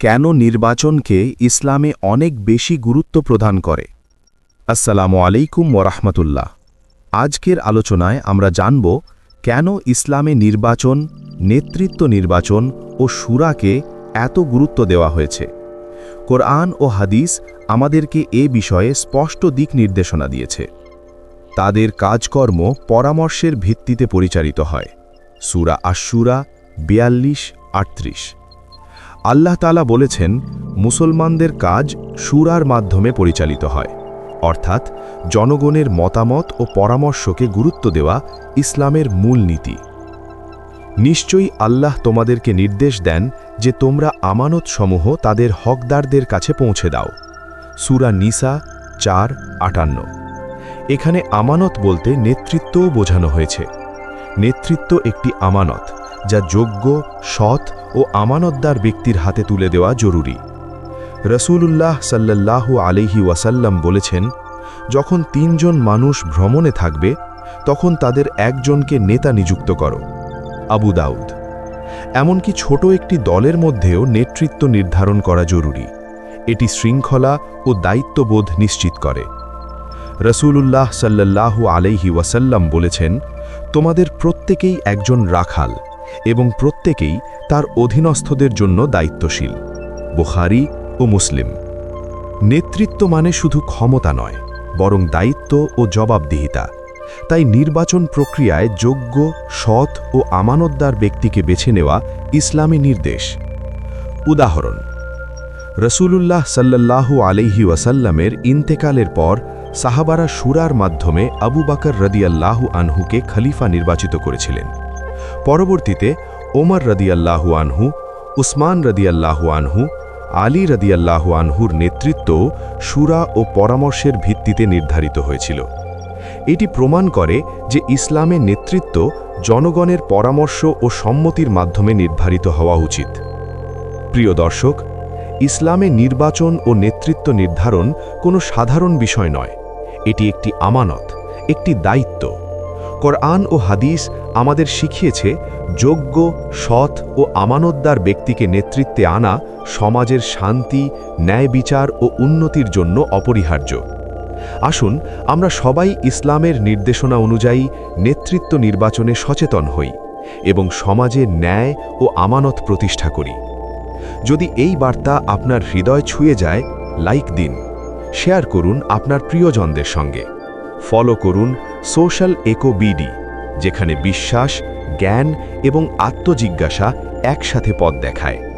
কেন নির্বাচনকে ইসলামে অনেক বেশি গুরুত্ব প্রদান করে? আসসালামু আলাইকুম ওরহমতুল্লাহ আজকের আলোচনায় আমরা জানব কেন ইসলামে নির্বাচন, নেতৃত্ব নির্বাচন ও সুরাকে এত গুরুত্ব দেওয়া হয়েছে। কোরআন ও হাদিস আমাদেরকে এ বিষয়ে স্পষ্ট দিক নির্দেশনা দিয়েছে। তাদের কাজকর্ম পরামর্শের ভিত্তিতে পরিচালিত হয়। সুরা আশুরা বিয়াল্লিশ, আটত্রিশ। আল্লাহ তালা বলেছেন, মুসলমানদের কাজ সুরার মাধ্যমে পরিচালিত হয়। অর্থাৎ, জনগণের মতামত ও পরামর্শকে গুরুত্ব দেওয়া ইসলামের মূল নীতি। নিশ্চয়ই আল্লাহ তোমাদেরকে নির্দেশ দেন যে তোমরা আমানতসমূহ তাদের হকদারদের কাছে পৌঁছে দাও। সুরা নিসা চার, আটান্ন। এখানে আমানত বলতে নেতৃত্বও বোঝানো হয়েছে। নেতৃত্ব একটি আমানত। যা যোগ্য, সৎ ও আমানতদার ব্যক্তির হাতে তুলে দেওয়া জরুরি। রসুলুল্লাহ সাল্লাল্লাহু আলিহি ওয়াসাল্লাম বলেছেন, যখন তিনজন মানুষ ভ্রমণে থাকবে, তখন তাদের একজনকে নেতা নিযুক্ত করো। আবু দাউদ। এমনকি ছোট একটি দলের মধ্যেও নেতৃত্ব নির্ধারণ করা জরুরি। এটি শৃঙ্খলা ও দায়িত্ববোধ নিশ্চিত করে। রসুলুল্লাহ সাল্লাল্লাহু আলাইহি ওয়াসাল্লাম বলেছেন, তোমাদের প্রত্যেকেই একজন রাখাল। এবং প্রত্যেকেই তার অধীনস্থদের জন্য দায়িত্বশীল, বুখারি ও মুসলিম। নেতৃত্ব মানে শুধু ক্ষমতা নয়, বরং দায়িত্ব ও জবাবদিহিতা। তাই নির্বাচন প্রক্রিয়ায় যোগ্য, সৎ ও আমানতদার ব্যক্তিকে বেছে নেওয়া ইসলামী নির্দেশ। উদাহরণ, রসুলুল্লাহ সাল্লাল্লাহু আলাইহি ওয়াসাল্লামের ইন্তেকালের পর সাহাবারা সুরার মাধ্যমে আবু বাকর রদিয়াল্লাহু আনহুকে খলিফা নির্বাচিত করেছিলেন। পরবর্তীতে ওমর রদিয়াল্লাহু আনহু, উসমান রদিয়াল্লাহু আনহু, আলী রদিয়াল্লাহু আনহুর নেতৃত্ব সুরা ও পরামর্শের ভিত্তিতে নির্ধারিত হয়েছিল। এটি প্রমাণ করে যে ইসলামের নেতৃত্ব জনগণের পরামর্শ ও সম্মতির মাধ্যমে নির্ধারিত হওয়া উচিত। প্রিয় দর্শক, ইসলামে নির্বাচন ও নেতৃত্ব নির্ধারণ কোনো সাধারণ বিষয় নয়। এটি একটি আমানত, একটি দায়িত্ব। কোরআন ও হাদিস আমাদের শিখিয়েছে যোগ্য, সৎ ও আমানতদার ব্যক্তিকে নেতৃত্বে আনা সমাজের শান্তি, ন্যায় বিচার ও উন্নতির জন্য অপরিহার্য। আসুন, আমরা সবাই ইসলামের নির্দেশনা অনুযায়ী নেতৃত্ব নির্বাচনে সচেতন হই এবং সমাজে ন্যায় ও আমানত প্রতিষ্ঠা করি। যদি এই বার্তা আপনার হৃদয় ছুঁয়ে যায়, লাইক দিন, শেয়ার করুন আপনার প্রিয়জনদের সঙ্গে। ফলো করুন সোশ্যাল একো বিডি যেখানে বিশ্বাস জ্ঞান এবং আত্মজিজ্ঞাসা একসাথে পথ দেখায়।